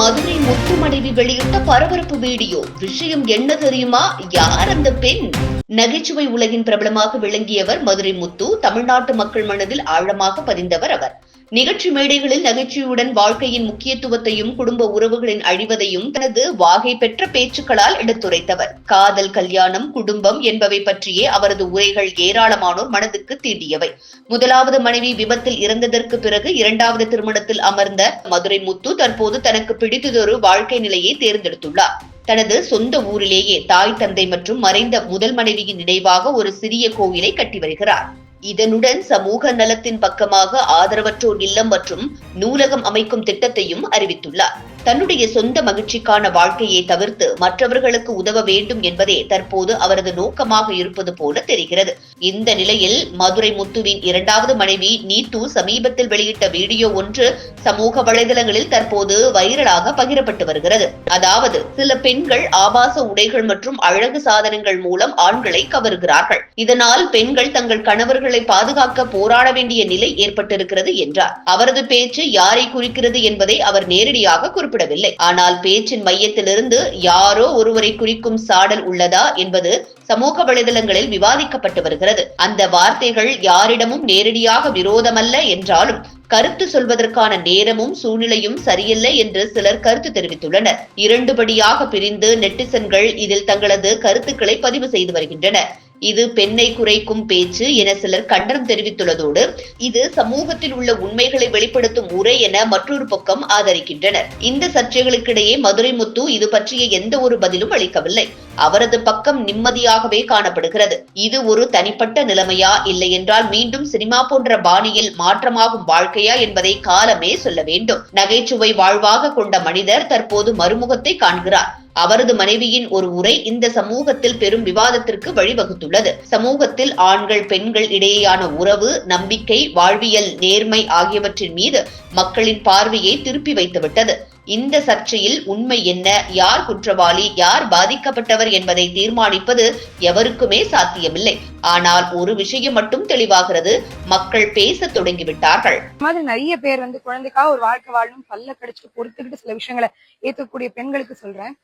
மதுரை முத்து மனைவி வெளியிட்ட பரபரப்பு வீடியோ. விஷயம் என்ன தெரியுமா? யார் அந்த பெண்? நகைச்சுவை உலகின் பிரபலமாக விளங்கியவர் மதுரை முத்து. தமிழ்நாட்டு மக்கள் மனதில் ஆழமாக பதிந்தவர் அவர். நிகழ்ச்சி மேடைகளில் நகைச்சுவையுடன் வாழ்க்கையின் முக்கியத்துவத்தையும் குடும்ப உறவுகளின் அழிவதையும் தனது வாகை பெற்ற பேச்சுக்களால் எடுத்துரைத்தவர். காதல் கல்யாணம் குடும்பம் என்பவை பற்றியே அவரது உரைகள் ஏராளமானோர் மனதுக்கு தீண்டியவை. முதலாவது மனைவி விபத்தில் இறந்ததற்கு பிறகு இரண்டாவது திருமணத்தில் அமர்ந்த மதுரை முத்து தற்போது தனக்கு பிடித்ததொரு வாழ்க்கை நிலையை தேர்ந்தெடுத்துள்ளார். தனது சொந்த ஊரிலேயே தாய் தந்தை மற்றும் மறைந்த முதல் மனைவியின் நினைவாக ஒரு சிறிய கோவிலை கட்டி வருகிறார். இதனுடன் சமூக நலத்தின் பக்கமாக ஆதரவற்றோர் இல்லம் மற்றும் நூலகம் அமைக்கும் திட்டத்தையும் அறிவித்துள்ளார். தன்னுடைய சொந்த மகிழ்ச்சிக்கான வாழ்க்கையை தவிர்த்து மற்றவர்களுக்கு உதவ வேண்டும் என்பதே தற்போது அவரது நோக்கமாக இருப்பது போல தெரிகிறது. இந்த நிலையில் மதுரை முத்துவின் இரண்டாவது மனைவி நீத்து சமீபத்தில் வெளியிட்ட வீடியோ ஒன்று சமூக வலைதளங்களில் தற்போது வைரலாக பகிரப்பட்டு வருகிறது. அதாவது சில பெண்கள் ஆபாச உடைகள் மற்றும் அழகு சாதனங்கள் மூலம் ஆண்களை கவருகிறார்கள். இதனால் பெண்கள் தங்கள் கணவர்களை பாதுகாக்க போராட வேண்டிய நிலை ஏற்பட்டிருக்கிறது என்றார். அவரது பேச்சு யாரை குறிக்கிறது என்பதை அவர் நேரடியாக குறிப்பிடவில்லை. ஆனால் பேச்சின் மையத்திலிருந்து யாரோ ஒருவரை குறிக்கும் சாடல் உள்ளதா என்பது சமூக வலைதளங்களில் விவாதிக்கப்பட்டு வருகிறது. அந்த வார்த்தைகள் யாரிடமும் நேரடியாக விரோதமல்ல என்றாலும் கருத்து சொல்வதற்கான நேரமும் சூழ்நிலையும் சரியில்லை என்று சிலர் கருத்து தெரிவித்துள்ளனர். இரண்டுபடியாக பிரிந்து நெட்டிசன்கள் இதில் தங்களது கருத்துக்களை பதிவு செய்து வருகின்றனர் இது பெண்ணை குறைக்கும் பேச்சு என சிலர் கண்டனம் தெரிவித்துள்ளதோடு இது சமூகத்தில் உள்ள உண்மைகளை வெளிப்படுத்தும் உரை என மற்றொரு பக்கம் ஆதரிக்கின்றனர். இந்த சர்ச்சைகளுக்கிடையே மதுரை முத்து இது பற்றிய எந்த ஒரு பதிலும் அளிக்கவில்லை. அவரது பக்கம் நிம்மதியாகவே காணப்படுகிறது. இது ஒரு தனிப்பட்ட நிலைமையா இல்லை என்றால் மீண்டும் சினிமா போன்ற பாணியில் மாற்றமாகும் வாழ்க்கையா என்பதை காலமே சொல்ல வேண்டும். நகைச்சுவை வாழ்வாக கொண்ட மனிதர் தற்போது மறுமுகத்தை காண்கிறார். அவரது மனைவியின் ஒரு உரை இந்த சமூகத்தில் பெரும் விவாதத்திற்கு வழிவகுத்துள்ளது. சமூகத்தில் ஆண்கள் பெண்கள் இடையேயான உறவு நம்பிக்கை வாழ்வியல் நேர்மை ஆகியவற்றின் மீது மக்களின் பார்வையை திருப்பி வைத்துவிட்டது. இந்த சர்ச்சையில் உண்மை என்ன? யார் குற்றவாளி? யார் பாதிக்கப்பட்டவர் என்பதை தீர்மானிப்பது எவருக்குமே சாத்தியமில்லை. ஆனால் ஒரு விஷயம் மட்டும் தெளிவாகிறது. மக்கள் பேச தொடங்கிவிட்டார்கள். மாதிரி நிறைய பேர் வந்து குழந்தைக்காக ஒரு வாழ்க்கை வாழணும் பல்ல கடிச்சிட்டு பொறுத்துக்கிட்டு சில விஷயங்களை ஏத்துக்கக்கூடிய பெண்களுக்கு சொல்றேன்.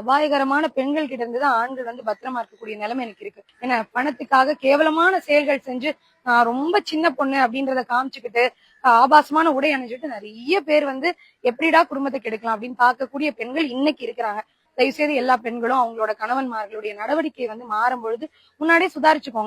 அபாயகரமான பெண்கள் கிட்ட இருந்து தான் ஆண்கள் வந்து பத்திரமா இருக்கக்கூடிய நிலைமை எனக்கு இருக்கு. ஏன்னா பணத்துக்காக கேவலமான செயல்கள் செஞ்சு நான் ரொம்ப சின்ன பொண்ணு அப்படின்றத காமிச்சுக்கிட்டு ஆபாசமான உடை அணிஞ்சிட்டு நிறைய பேர் வந்து எப்படிடா குடும்பத்தை கெடுக்கலாம் அப்படின்னு பார்க்கக்கூடிய பெண்கள் இன்னைக்கு இருக்கிறாங்க. தயவு செய்து எல்லா பெண்களும் அவங்களோட கணவன்மார்களுடைய நடவடிக்கை வந்து மாறும் பொழுது முன்னாடியே சுதாரிச்சுக்கோங்க.